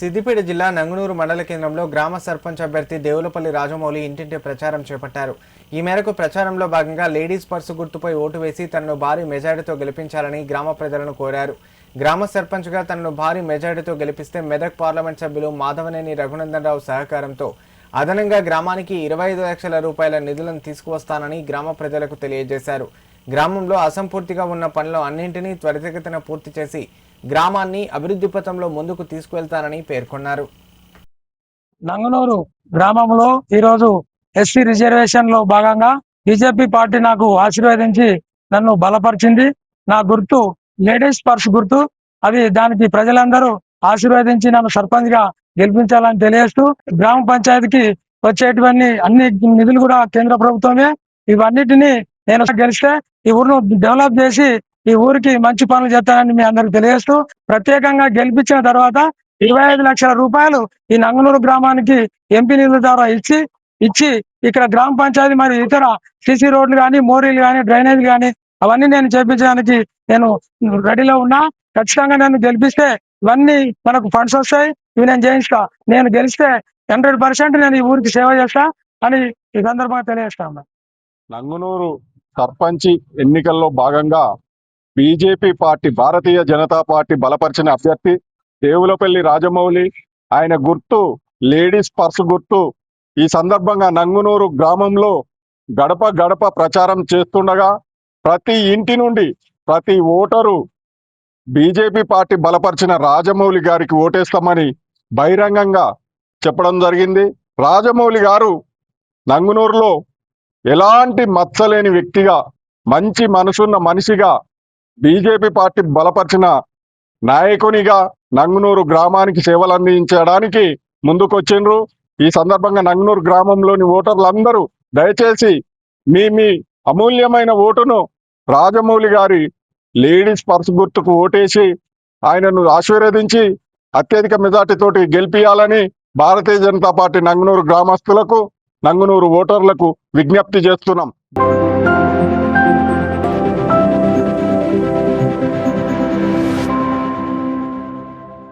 సిద్దిపేట జిల్లా నంగునూరు మండల కేంద్రంలో గ్రామ సర్పంచ్ అభ్యర్థి దేవులపల్లి రాజమౌళి ఇంటింటి ప్రచారం చేపట్టారు. ఈ మేరకు ప్రచారంలో భాగంగా లేడీస్ పర్సు గుర్తుపై ఓటు వేసి తనను భారీ మెజారిటీతో గెలిపించాలని గ్రామ ప్రజలను కోరారు. గ్రామ సర్పంచ్గా తనను భారీ మెజారిటీతో గెలిపిస్తే మెదక్ పార్లమెంట్ సభ్యులు మాధవనేని రఘునందన్ రావు సహకారంతో అదనంగా గ్రామానికి ఇరవై ఐదు లక్షల రూపాయల నిధులను తీసుకువస్తానని గ్రామ ప్రజలకు తెలియజేశారు. గ్రామంలో అసంపూర్తిగా ఉన్న పనులు అన్నింటినీ త్వరితగతిన పూర్తి చేసి గ్రామాన్ని అభివృద్ధి పథంలో ముందుకు తీసుకువెళ్తానని పేర్కొన్నారు. నంగనూరు గ్రామంలో ఈరోజు ఎస్సీ రిజర్వేషన్లో భాగంగా బీజేపీ పార్టీ నాకు ఆశీర్వదించి నన్ను బలపరిచింది. నా గుర్తు లేడీస్ పర్స్ గుర్తు అది దానికి ప్రజలందరూ ఆశీర్వదించి నన్ను సర్పంచ్గా గెలిపించాలని తెలియజేస్తూ గ్రామ పంచాయతీకి వచ్చేటువంటి అన్ని నిధులు కూడా కేంద్ర ప్రభుత్వమే. ఇవన్నిటిని నేను గెలిస్తే ఈ ఊరును డెవలప్ చేసి ఈ ఊరికి మంచి పనులు చేస్తానని మీ అందరికి తెలియజేస్తూ ప్రత్యేకంగా గెలిపించిన తర్వాత ఇరవై ఐదు లక్షల రూపాయలు ఈ నంగనూరు గ్రామానికి ఎంపీ నిధుల ద్వారా ఇచ్చి ఇచ్చి ఇక్కడ గ్రామ పంచాయతీ మరి ఇతర సిసి రోడ్లు కానీ మోరీలు కానీ డ్రైనేజ్ కానీ అవన్నీ నేను చేపించడానికి నేను రెడీలో ఉన్నా. ఖచ్చితంగా నన్ను గెలిపిస్తే ఇవన్నీ మనకు ఫండ్స్ వస్తాయి. ఇవి నేను చేయిస్తా. నేను గెలిస్తే హండ్రెడ్ పర్సెంట్ నేను ఈ ఊరికి సేవ చేస్తా అని ఈ సందర్భంగా తెలియజేస్తా నంగునూరు సర్పంచి ఎన్నికల్లో భాగంగా BJP party Bharatiya Janata party బలపరిచిన అభ్యర్థి దేవులపల్లి రాజమౌళి. ఆయన గుర్తు లేడీస్ పర్స్ గుర్తు. ఈ సందర్భంగా నంగునూరు గ్రామంలో గడప గడప ప్రచారం చేస్తుండగా ప్రతి ఇంటి నుండి ప్రతి ఓటరు బీజేపీ పార్టీ బలపరిచిన రాజమౌళి గారికి ఓటేస్తామని బహిరంగంగా చెప్పడం జరిగింది. రాజమౌళి గారు నంగునూరులో ఎలాంటి మచ్చలేని వ్యక్తిగా మంచి మనసున్న మనిషిగా బీజేపీ పార్టీ బలపరిచిన నాయకునిగా నంగునూరు గ్రామానికి సేవలు అందించడానికి ముందుకొచ్చిండ్రు. ఈ సందర్భంగా నంగునూరు గ్రామంలోని ఓటర్లందరూ దయచేసి మీ మీ అమూల్యమైన ఓటును రాజమౌళి గారి లేడీస్ పర్స్ గుర్తుకు ఓటేసి ఆయనను ఆశీర్వదించి అత్యధిక మెజార్టీతోటి గెలిపియాలని భారతీయ జనతా పార్టీ నంగునూరు గ్రామస్తులకు నంగునూరు ఓటర్లకు విజ్ఞప్తి చేస్తున్నాం.